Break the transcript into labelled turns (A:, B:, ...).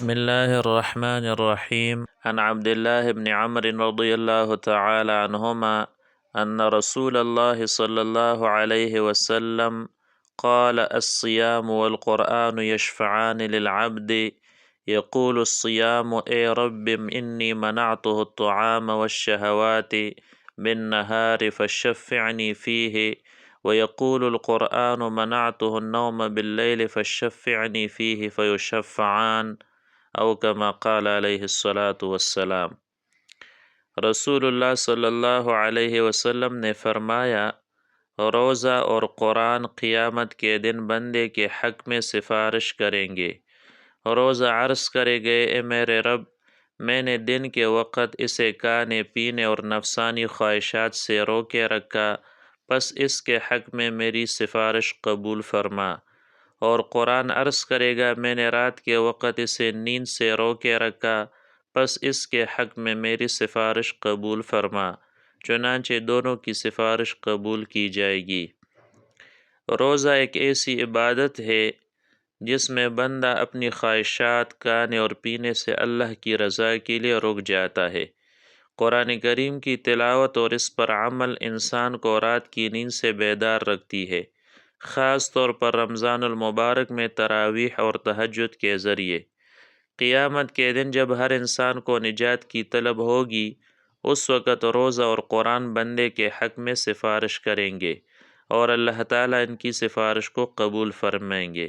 A: بسم الله الرحمن الرحيم عن عبد الله بن عمرو رضي الله تعالى عنهما أن رسول الله صلى الله عليه وسلم قال الصيام والقرآن يشفعان للعبد يقول الصيام اي رب إني منعته الطعام والشهوات بالنهار فشفعني فيه ويقول القرآن منعته النوم بالليل فشفعني فيه فيشفعان او كما قال علیہ الصلاۃ والسلام. رسول اللہ صلی اللہ علیہ وسلم نے فرمایا، روزہ اور قرآن قیامت کے دن بندے کے حق میں سفارش کریں گے۔ روزہ عرض کرے گئے، اے میرے رب، میں نے دن کے وقت اسے کھانے، پینے اور نفسانی خواہشات سے روکے رکھا، پس اس کے حق میں میری سفارش قبول فرما۔ اور قرآن عرض کرے گا، میں نے رات کے وقت اسے نیند سے روکے رکھا پس اس کے حق میں میری سفارش قبول فرما، چنانچہ دونوں کی سفارش قبول کی جائے گی۔ روزہ ایک ایسی عبادت ہے جس میں بندہ اپنی خواہشات کھانے اور پینے سے اللہ کی رضا کے لیے رک جاتا ہے۔ قرآن کریم کی تلاوت اور اس پر عمل انسان کو رات کی نیند سے بیدار رکھتی ہے۔ خاص طور پر رمضان المبارک میں تراویح اور تہجد کے ذریعے۔ قیامت کے دن جب ہر انسان کو نجات کی طلب ہوگی، اس وقت روزہ اور قرآن بندے کے حق میں سفارش کریں گے اور اللہ تعالیٰ ان کی سفارش کو قبول فرمائیں گے۔